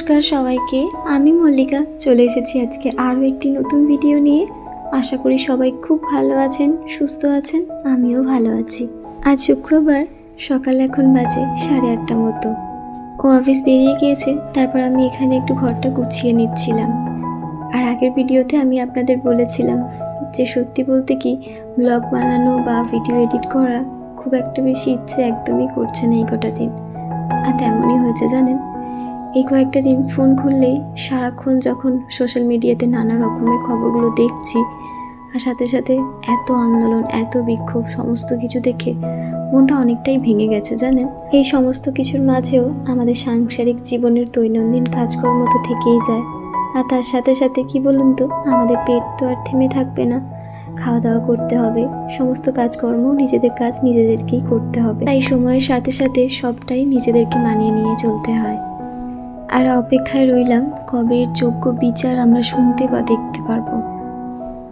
নমস্কার সবাইকে, আমি মল্লিকা। চলে এসেছি আজকে আরও একটি নতুন ভিডিও নিয়ে। আশা করি সবাই খুব ভালো আছেন, সুস্থ আছেন, আমিও ভালো আছি। আজ শুক্রবার, সকাল এখন বাজে সাড়ে আটটা মতো। ও অফিস বেরিয়ে গিয়েছে, তারপর আমি এখানে একটু ঘরটা গুছিয়ে নিচ্ছিলাম। আর আগের ভিডিওতে আমি আপনাদের বলেছিলাম যে সত্যি বলতে কি ব্লগ বানানো বা ভিডিও এডিট করা খুব একটা বেশি ইচ্ছে একদমই করছে না এই কটা দিন। আর তেমনই হয়েছে, জানেন? এই কয়েকটা দিন ফোন খুললেই সারাক্ষণ যখন সোশ্যাল মিডিয়াতে নানা রকমের খবরগুলো দেখছি আর সাথে সাথে এত আন্দোলন, এত বিক্ষোভ, সমস্ত কিছু দেখে মনটা অনেকটাই ভেঙে গেছে, জানেন? এই সমস্ত কিছুর মাঝেও আমাদের সাংসারিক জীবনের দৈনন্দিন কাজকর্ম তো থেকেই যায়। আর তার সাথে সাথে কি বলুন তো, আমাদের পেট তো আর থেমে থাকবে না। খাওয়া দাওয়া করতে হবে, সমস্ত কাজকর্ম নিজেদের কাজ নিজেদেরকেই করতে হবে। তাই সময়ের সাথে সাথে সবটাই নিজেদেরকে মানিয়ে নিয়ে চলতে হয়। আর অপেক্ষায় রইলাম কবে এর যোগ্য বিচার আমরা শুনতে বা দেখতে পারব।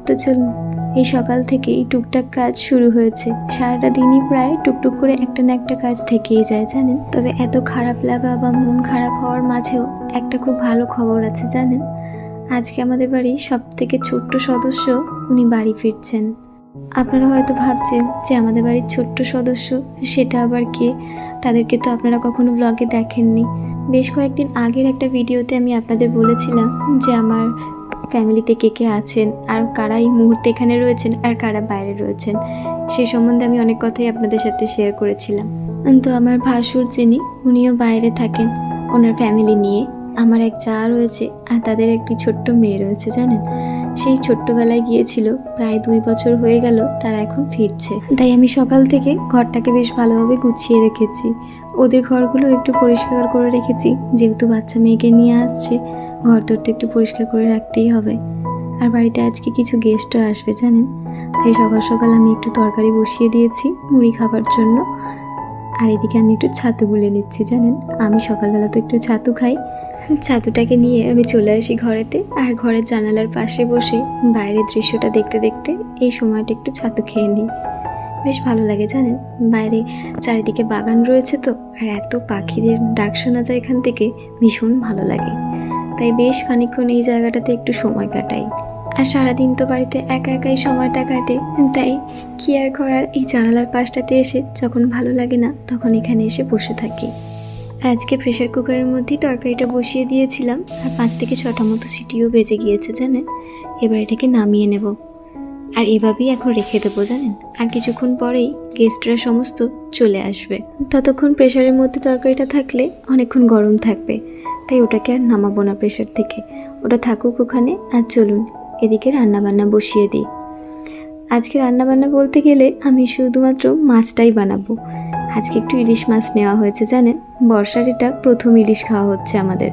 তো চলুন, এই সকাল থেকে এই টুকটাক কাজ শুরু হয়েছে। সারাটা দিনই প্রায় টুকটুক করে একটা না একটা কাজ থেকেই যায়, জানেন? তবে এত খারাপ লাগা বা মন খারাপ হওয়ার মাঝেও একটা খুব ভালো খবর আছে, জানেন? আজকে আমাদের বাড়ির সব থেকে ছোট্ট সদস্য উনি বাড়ি ফিরছেন। আপনারা হয়তো ভাবছেন যে আমাদের বাড়ির ছোট্ট সদস্য, সেটা আবার কে? তাদেরকে তো আপনারা কখনো ব্লগে দেখেননি। বেশ কয়েকদিন আগের একটা ভিডিওতে আমি আপনাদের বলেছিলাম যে আমার ফ্যামিলিতে কে কে আছেন, আর কারা এই মুহূর্তে এখানে রয়েছেন, আর কারা বাইরে রয়েছেন, সে সম্বন্ধে আমি অনেক কথাই আপনাদের সাথে শেয়ার করেছিলাম। তো আমার ভাসুর যিনি, উনিও বাইরে থাকেন, ওনার ফ্যামিলি নিয়ে। আমার এক যা রয়েছে, আর তাদের একটি ছোট্ট মেয়ে রয়েছে, জানেন? সেই ছোট্টবেলায় গিয়েছিল। প্রায় দুই বছর হয়ে গেল তারা এখন ফিরছে। তাই আমি সকাল থেকে ঘরটাকে বেশ ভালোভাবে গুছিয়ে রেখেছি। ওদের ঘরগুলো একটু পরিষ্কার করে রেখেছি, যেহেতু বাচ্চা মেয়েকে নিয়ে আসছে ঘর তোর তো একটু পরিষ্কার করে রাখতেই হবে। আর বাড়িতে আজকে কিছু গেস্টও আসবে, জানেন? তাই সকাল সকাল আমি একটু তরকারি বসিয়ে দিয়েছি, মুড়ি খাবার জন্য। আর এদিকে আমি একটু ছাতু গুলে নিচ্ছি, জানেন? আমি সকালবেলা তো একটু ছাতু খাই। ছাতুটাকে নিয়ে আমি চলে আসি ঘরেতে, আর ঘরের জানালার পাশে বসে বাইরের দৃশ্যটা দেখতে দেখতে এই সময়টা একটু ছাতু খেয়ে নিই। বেশ ভালো লাগে জানেন, বাইরে চারিদিকে বাগান রয়েছে তো, আর এত পাখিদের ডাক শোনা যায় এখান থেকে ভীষণ ভালো লাগে। তাই বেশ খানিকক্ষণ এই জায়গাটাতে একটু সময় কাটাই। আর সারাদিন তো বাড়িতে একা একাই সময়টা কাটে, তাই কি আর করার, এই জানালার পাশটাতে এসে যখন ভালো লাগে না, তখন এখানে এসে বসে থাকি। আজকে প্রেশার কুকারের মধ্যেই তরকারিটা বসিয়ে দিয়েছিলাম, আর পাঁচ থেকে ছটা মতো সিটিও বেজে গিয়েছে, জানেন? এবার এটাকে নামিয়ে নেব। আর এভাবেই এখন রেখে দেবো, জানেন? আর কিছুক্ষণ পরেই গেস্টরা সমস্ত চলে আসবে। ততক্ষণ প্রেশারের মধ্যে তরকারিটা থাকলে অনেকক্ষণ গরম থাকবে, তাই ওটাকে আর নামাবো না প্রেশার থেকে। ওটা থাকুক ওখানে, আর চলুন, এদিকে রান্নাবান্না বসিয়ে দিই। আজকে রান্নাবান্না বলতে গেলে আমি শুধুমাত্র মাছটাই বানাবো। আজকে একটু ইলিশ মাছ নেওয়া হয়েছে, জানেন? বর্ষার এটা প্রথম ইলিশ খাওয়া হচ্ছে আমাদের।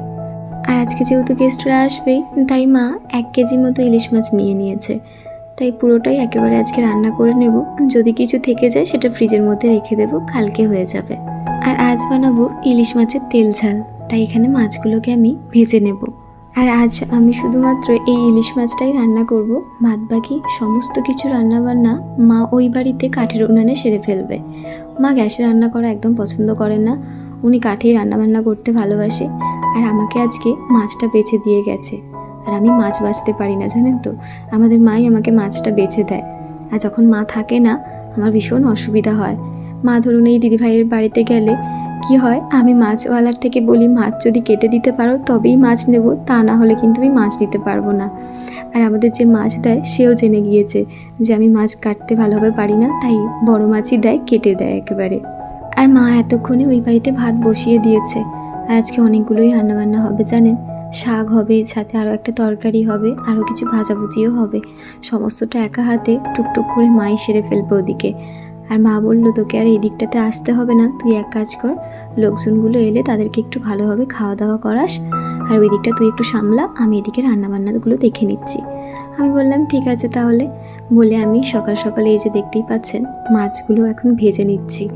আর আজকে যেহেতু গেস্টরা আসবেই, তাই মা এক কেজি মতো ইলিশ মাছ নিয়ে নিয়েছে। তাই পুরোটাই একেবারে আজকে রান্না করে নেব। যদি কিছু থেকে যায়, সেটা ফ্রিজের মধ্যে রেখে দেবো, কালকে হয়ে যাবে। আর আজ বানাবো ইলিশ মাছের তেল ঝাল। তাই এখানে মাছগুলোকে আমি ভেজে নেব। আর আজ আমি শুধুমাত্র এই ইলিশ মাছটাই রান্না করব। বাদ বাকি সমস্ত কিছু রান্না বান্না মা ওই বাড়িতে কাঠের উনানে সেরে ফেলবে। মা গ্যাসে রান্না করা একদম পছন্দ করেন না। উনি কাঠেই রান্না বান্না করতে ভালোবাসে। আর আমাকে আজকে মাছটা বেছে দিয়ে গেছে। আর আমি মাছ বাঁচতে পারি না, জানেন তো? আমাদের মাই আমাকে মাছটা বেছে দেয়। আর যখন মা থাকে না, আমার ভীষণ অসুবিধা হয়। মা ধরুন এই দিদিভাইয়ের বাড়িতে গেলে কি হয়? আমি মাছওয়ালার থেকে বলি, মাছ যদি কেটে দিতে পারো, তবেই মাছ নেব। তা না হলে কিন্তু আমি মাছ নিতে পারব না। আর আমাদের যে মাছ দেয়, সেও জেনে গিয়েছে যে আমি মাছ কাটতে ভালোভাবে পারি না, তাই বড় মাছই দেয়, কেটে দেয় একেবারে। আর মা এতক্ষণে ওই বাড়িতে ভাত বসিয়ে দিয়েছে। আর আজকে অনেকগুলোই রান্নাবান্না হবে, জানেন? শাক হবে, সাথে আরও একটা তরকারি হবে, আরও কিছু ভাজাভুজিও হবে। সমস্তটা একা হাতে টুকটুক করে মাই সেরে ফেলবে ওদিকে। আর মা বলল, তোকে আর এই দিকটাতে আসতে হবে না। তুই এক কাজ কর, লোকজনগুলো এলে তাদেরকে একটু ভালোভাবে খাওয়া দাওয়া করাস। আর ওই দিকটা তুই একটু সামলা, আমি এদিকে রান্নাবান্নাগুলো দেখে নিচ্ছি। আমি বললাম, ঠিক আছে তাহলে। বলে আমি সকাল সকালে এই যে দেখতেই পাচ্ছেন, মাছগুলো এখন ভেজে নিচ্ছি।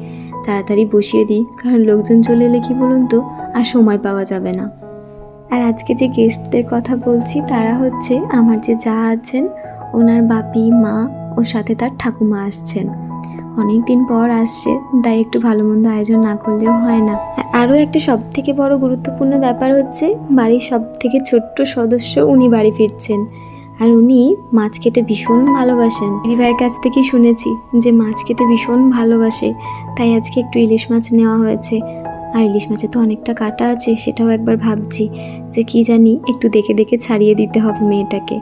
তাড়াতাড়ি বসিয়ে দিই, কারণ লোকজন চলে এলে কি বলুন তো, আর সময় পাওয়া যাবে না। আর আজকে যে গেস্টদের কথা বলছি, তারা হচ্ছে আমার যে যা আছেন, ওনার বাপি, মা, ও সাথে তার ঠাকুমা আসছেন। অনেক দিন পর আসছে, তাই একটু ভালো মন্দ আয়োজন না করলেও হয় না। আরও একটা সব থেকে বড় গুরুত্বপূর্ণ ব্যাপার হচ্ছে, বাড়ির সব থেকে ছোট্ট সদস্য উনি বাড়ি ফিরছেন। আর উনি মাছ খেতে ভীষণ ভালোবাসেন। দিদিভাইয়ের কাছ থেকে শুনেছি যে মাছ খেতে ভীষণ ভালোবাসে, তাই আজকে একটু ইলিশ মাছ নেওয়া হয়েছে। আর ইলিশ মাছে তো অনেকটা কাটা আছে, সেটাও একবার ভাবছি যে কি জানি একটু দেখে দেখে ছাড়িয়ে দিতে হবে মেয়েটাকে।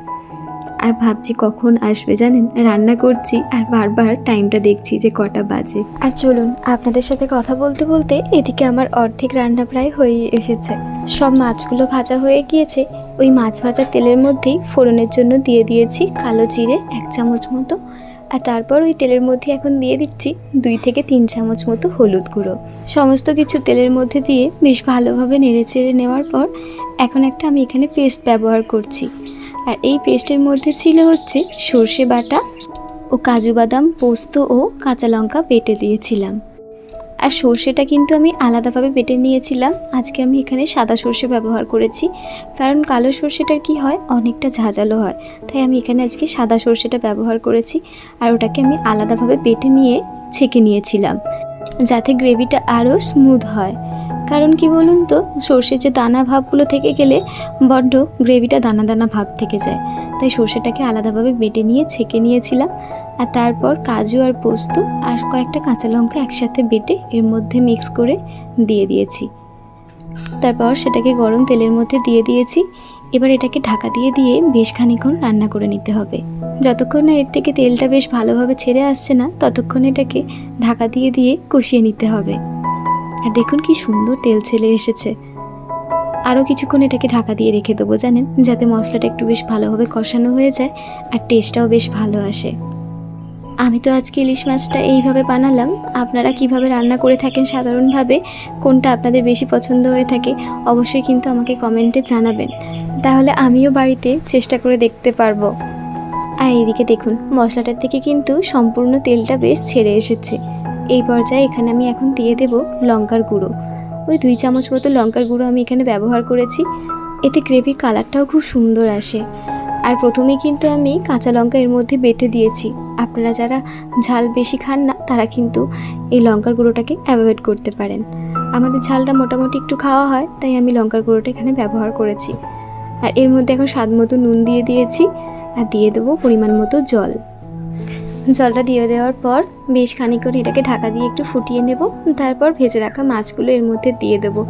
আর ভাবছি কখন আসবে জানেন? রান্না করছি আর বারবার টাইমটা দেখছি যে কটা বাজে। আর চলুন, আপনাদের সাথে কথা বলতে বলতে এদিকে আমার অর্ধেক রান্না প্রায় হয়ে এসেছে। সব মাছগুলো ভাজা হয়ে গিয়েছে। ওই মাছ ভাজা তেলের মধ্যেই ফোড়নের জন্য দিয়ে দিয়েছি কালো জিরে এক চামচ মতো। আর তারপর ওই তেলের মধ্যে এখন দিয়ে দিচ্ছি দুই থেকে তিন চামচ মতো হলুদ গুঁড়ো। সমস্ত কিছু তেলের মধ্যে দিয়ে বেশ ভালোভাবে নেড়ে চেড়ে নেওয়ার পর এখন একটা আমি এখানে পেস্ট ব্যবহার করছি। আর এই পেস্টের মধ্যে ছিল হচ্ছে সর্ষে বাটা ও কাজু বাদাম, পোস্ত ও কাঁচা লঙ্কা বেটে দিয়েছিলাম। আর সর্ষেটা কিন্তু আমি আলাদাভাবে বেটে নিয়েছিলাম। আজকে আমি এখানে সাদা সর্ষে ব্যবহার করেছি। কারণ কালো সর্ষেটার কি হয়? অনেকটা ঝাঁঝালো হয়। তাই আমি এখানে আজকে সাদা সর্ষেটা ব্যবহার করেছি আর ওটাকে আমি আলাদাভাবে বেটে নিয়ে ছেঁকে নিয়েছিলাম। যাতে গ্রেভিটা আরও স্মুথ হয়। কারণ কি বলুন তো সর্ষের যে দানা ভাবগুলো থেকে গেলে বড্ড গ্রেভিটা দানা দানা ভাব থেকে যায়। তাই সর্ষেটাকে আলাদাভাবে বেটে নিয়ে, ছেঁকে নিয়েছিলাম। আর তারপর কাজু আর পোস্ত আর কয়েকটা কাঁচা লঙ্কা একসাথে বেটে এর মধ্যে মিক্স করে দিয়ে দিয়েছি। তারপর সেটাকে গরম তেলের মধ্যে দিয়ে দিয়েছি। এবার এটাকে ঢাকা দিয়ে দিয়ে বেশ খানিক্ষণ রান্না করে নিতে হবে। যতক্ষণ না এর থেকে তেলটা বেশ ভালোভাবে ছেড়ে আসছে না, ততক্ষণ এটাকে ঢাকা দিয়ে দিয়ে কষিয়ে নিতে হবে। আর দেখুন কি সুন্দর তেল ছেলে এসেছে। আরও কিছুক্ষণ এটাকে ঢাকা দিয়ে রেখে দেবো, জানেন? যাতে মশলাটা একটু বেশ ভালোভাবে কষানো হয়ে যায় আর টেস্টটাও বেশ ভালো আসে। আমি তো আজকে ইলিশ মাছটা এইভাবে বানালাম। আপনারা কীভাবে রান্না করে থাকেন সাধারণভাবে, কোনটা আপনাদের বেশি পছন্দ হয়ে থাকে, অবশ্যই কিন্তু আমাকে কমেন্টে জানাবেন। তাহলে আমিও বাড়িতে চেষ্টা করে দেখতে পারব। আর এইদিকে দেখুন, মশলাটার থেকে কিন্তু সম্পূর্ণ তেলটা বেশ ছেড়ে এসেছে। এই পর্যায়ে এখানে আমি এখন দিয়ে দেব লঙ্কার গুঁড়ো। ওই দুই চামচ মতো লঙ্কার গুঁড়ো আমি এখানে ব্যবহার করেছি। এতে গ্রেভির কালারটাও খুব সুন্দর আসে। আর প্রথমেই কিন্তু আমি কাঁচা লঙ্কা এর মধ্যে বেটে দিয়েছি। আপনারা যারা ঝাল বেশি খান না, তারা কিন্তু এই লঙ্কার গুঁড়োটাকে অ্যাভয়েড করতে পারেন। আমাদের ঝালটা মোটামুটি একটু খাওয়া হয়, তাই আমি লঙ্কার গুঁড়োটা এখানে ব্যবহার করেছি। আর এর মধ্যে এখন স্বাদ মতো নুন দিয়ে দিয়েছি। আর দিয়ে দেবো পরিমাণ মতো জল। জলটা দিয়ে দেওয়ার পর বেশ খানিক্ষণ এটাকে ঢাকা দিয়ে একটু ফুটিয়ে নেব। তারপর ভেজে রাখা মাছগুলো এর মধ্যে দিয়ে দেবো।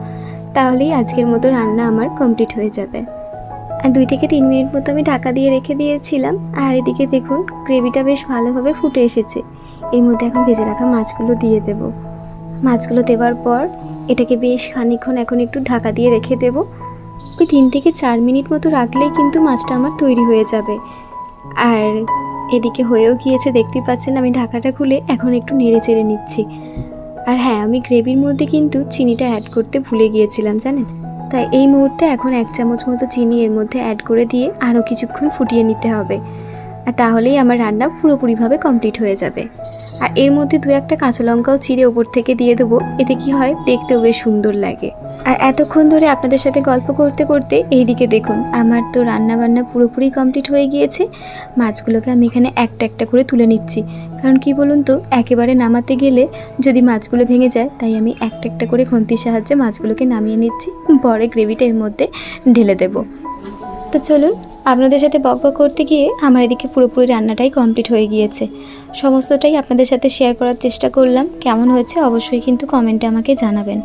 তাহলেই আজকের মতো রান্না আমার কমপ্লিট হয়ে যাবে। আর দুই থেকে তিন মিনিট মতো আমি ঢাকা দিয়ে রেখে দিয়েছিলাম। আর এদিকে দেখুন, গ্রেভিটা বেশ ভালোভাবে ফুটে এসেছে। এর মধ্যে এখন ভেজে রাখা মাছগুলো দিয়ে দেব। মাছগুলো দেওয়ার পর এটাকে বেশ খানিক্ষণ এখন একটু ঢাকা দিয়ে রেখে দেব। তিন থেকে চার মিনিট মতো রাখলেই কিন্তু মাছটা আমার তৈরি হয়ে যাবে। আর এদিকে হয়েও গিয়েছে দেখতে পাচ্ছেন আমি ঢাকাটা খুলে এখন একটু নেড়ে চেড়ে নিচ্ছি। আর হ্যাঁ আমি গ্রেভির মধ্যে কিন্তু চিনিটা অ্যাড করতে ভুলে গিয়েছিলাম, জানেন? তাই এই মুহূর্তে এখন এক চামচ মতো চিনি এর মধ্যে অ্যাড করে দিয়ে আরও কিছুক্ষণ ফুটিয়ে নিতে হবে। আর তাহলেই আমার রান্না পুরোপুরিভাবে কমপ্লিট হয়ে যাবে। আর এর মধ্যে দু একটা কাঁচা লঙ্কাও চিড়ে ওপর থেকে দিয়ে দেবো, এতে কি হয় দেখতেও বেশ সুন্দর লাগে। আর এতক্ষণ ধরে আপনাদের সাথে গল্প করতে করতে এইদিকে দেখুন, আমার তো রান্না বান্না পুরোপুরি কমপ্লিট হয়ে গিয়েছে। মাছগুলোকে আমি এখানে একটা একটা করে তুলে নিচ্ছি। কারণ কি বলুন তো, একেবারে নামাতে গেলে যদি মাছগুলো ভেঙে যায়, তাই আমি একটা একটা করে খন্তির সাহায্যে মাছগুলোকে নামিয়ে নিচ্ছি। পরে গ্রেভিটা এর মধ্যে ঢেলে দেব। তো চলুন, আপনাদের সাথে বক বক করতে গিয়ে আমার এদিকে পুরোপুরি রান্নাটাই কমপ্লিট হয়ে গিয়েছে। সমস্তটাই আপনাদের সাথে শেয়ার করার চেষ্টা করলাম। কেমন হয়েছে অবশ্যই কিন্তু কমেন্টে আমাকে জানাবেন।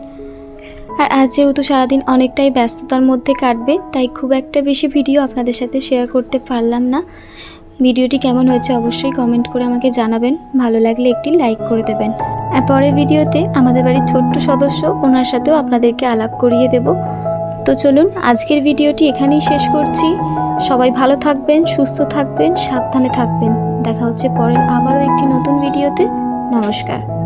আর আজ যেহেতু সারাদিন অনেকটাই ব্যস্ততার মধ্যে কাটবে, তাই খুব একটা বেশি ভিডিও আপনাদের সাথে শেয়ার করতে পারলাম না। ভিডিওটি কেমন হয়েছে অবশ্যই কমেন্ট করে আমাকে জানাবেন। ভালো লাগলে একটি লাইক করে দেবেন। আর পরের ভিডিওতে আমাদের বাড়ির ছোট্ট সদস্য, ওনার সাথেও আপনাদেরকে আলাপ করিয়ে দেব। তো চলুন আজকের ভিডিওটি এখানেই শেষ করছি। সবাই ভালো থাকবেন, সুস্থ থাকবেন, সাবধানে থাকবেন। দেখা হচ্ছে পরের আবারও একটি নতুন ভিডিওতে। নমস্কার।